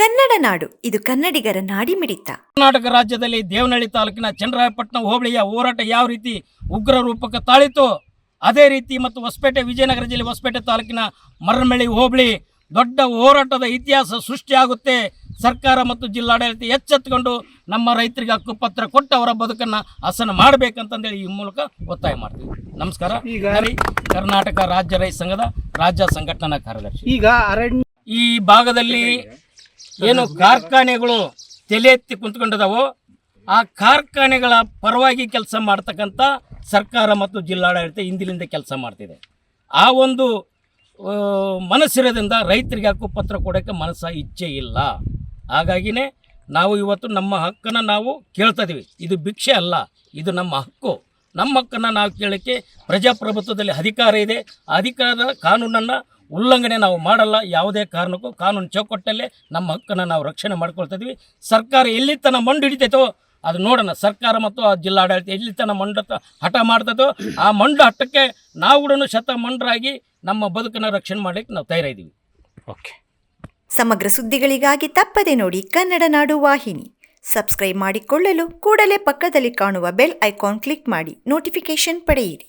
ಕನ್ನಡ ನಾಡು ಇದು ಕನ್ನಡಿಗರ ನಾಡಿಮಿಡಿತ. ಕರ್ನಾಟಕ ರಾಜ್ಯದಲ್ಲಿ ದೇವನಹಳ್ಳಿ ತಾಲೂಕಿನ ಚಂದ್ರಾಯಪಟ್ಟಣ ಹೋಬಳಿಯ ಹೋರಾಟ ಯಾವ ರೀತಿ ಉಗ್ರ ರೂಪಕ್ಕೆ ತಾಳಿತು? ಅದೇ ರೀತಿ ಮತ್ತು ಹೊಸಪೇಟೆ ವಿಜಯನಗರ ಜಿಲ್ಲೆ ಹೊಸಪೇಟೆ ತಾಲೂಕಿನ ಮರಮಳ್ಳಿ ಹೋಬಳಿ ದೊಡ್ಡ ಹೋರಾಟದ ಇತಿಹಾಸ ಸೃಷ್ಟಿಯಾಗುತ್ತೆ. ಸರ್ಕಾರ ಮತ್ತು ಜಿಲ್ಲಾಡಳಿತ ಎಚ್ಚೆತ್ತುಕೊಂಡು ನಮ್ಮ ರೈತರಿಗೆ ಹಕ್ಕುಪತ್ರ ಕೊಟ್ಟು ಅವರ ಬದುಕನ್ನು ಹಸನ ಮಾಡಬೇಕಂತಂದೇಳಿ ಈ ಮೂಲಕ ಒತ್ತಾಯ ಮಾಡ್ತೀವಿ. ನಮಸ್ಕಾರ. ಈಗ ಕರ್ನಾಟಕ ರಾಜ್ಯ ರೈತ ಸಂಘದ ರಾಜ್ಯ ಸಂಘಟನಾ ಕಾರ್ಯದರ್ಶಿ. ಈಗ ಅರಣ್ಯ ಈ ಭಾಗದಲ್ಲಿ ಏನು ಕಾರ್ಖಾನೆಗಳು ತಲೆ ಎತ್ತಿ ಕುಂತ್ಕೊಂಡಿದಾವೋ. ಆ ಕಾರ್ಖಾನೆಗಳ ಪರವಾಗಿ ಕೆಲಸ ಮಾಡ್ತಕ್ಕಂಥ ಸರ್ಕಾರ ಮತ್ತು ಜಿಲ್ಲಾಡಳಿತ ಹಿಂದಿನಿಂದ ಕೆಲಸ ಮಾಡ್ತಿದೆ. ಆ ಒಂದು ಮನಸ್ಸಿರೋದ್ರಿಂದ ರೈತರಿಗೆ ಹಕ್ಕುಪತ್ರ ಕೊಡೋಕ್ಕೆ ಮನಸ್ಸ ಇಚ್ಛೆ ಇಲ್ಲ. ಹಾಗಾಗಿನೇ ನಾವು ಇವತ್ತು ನಮ್ಮ ಹಕ್ಕನ್ನು ನಾವು ಕೇಳ್ತಾ ಇದೀವಿ. ಇದು ಭಿಕ್ಷೆ ಅಲ್ಲ ಇದು ನಮ್ಮ ಹಕ್ಕು. ನಮ್ಮ ಹಕ್ಕನ್ನು ನಾವು ಕೇಳೋಕ್ಕೆ ಪ್ರಜಾಪ್ರಭುತ್ವದಲ್ಲಿ ಅಧಿಕಾರ ಇದೆ. ಅಧಿಕಾರದ ಕಾನೂನನ್ನು ಉಲ್ಲಂಘನೆ ನಾವು ಮಾಡಲ್ಲ ಯಾವುದೇ ಕಾರಣಕ್ಕೂ ಕಾನೂನು ಚೌಕಟ್ಟಲ್ಲೇ ನಮ್ಮ ಹಕ್ಕನ್ನು ನಾವು ರಕ್ಷಣೆ ಮಾಡ್ಕೊಳ್ತಾ ಇದ್ವಿ. ಸರ್ಕಾರ ಎಲ್ಲಿ ತನ್ನ ಮಂಡು ಹಿಡಿತೈತೋ ಅದು ನೋಡೋಣ. ಸರ್ಕಾರ ಮತ್ತು ಆ ಜಿಲ್ಲಾಡಳಿತ ಎಲ್ಲಿ ತನ್ನ ಮಂಡ ಹಠ ಮಾಡ್ತದೋ ಆ ಮಂಡು ಹಠಕ್ಕೆ ನಾವು ಕೂಡ ಶತ ಮಂಡರಾಗಿ ನಮ್ಮ ಬದುಕನ್ನು ರಕ್ಷಣೆ ಮಾಡಲಿಕ್ಕೆ ನಾವು ತಯಾರಿದ್ದೀವಿ ಓಕೆ. ಸಮಗ್ರ ಸುದ್ದಿಗಳಿಗಾಗಿ ತಪ್ಪದೆ ನೋಡಿ ಕನ್ನಡ ನಾಡು ವಾಹಿನಿ. ಸಬ್ಸ್ಕ್ರೈಬ್ ಮಾಡಿಕೊಳ್ಳಲು ಕೂಡಲೇ ಪಕ್ಕದಲ್ಲಿ ಕಾಣುವ ಬೆಲ್ ಐಕಾನ್ ಕ್ಲಿಕ್ ಮಾಡಿ ನೋಟಿಫಿಕೇಶನ್ ಪಡೆಯಿರಿ.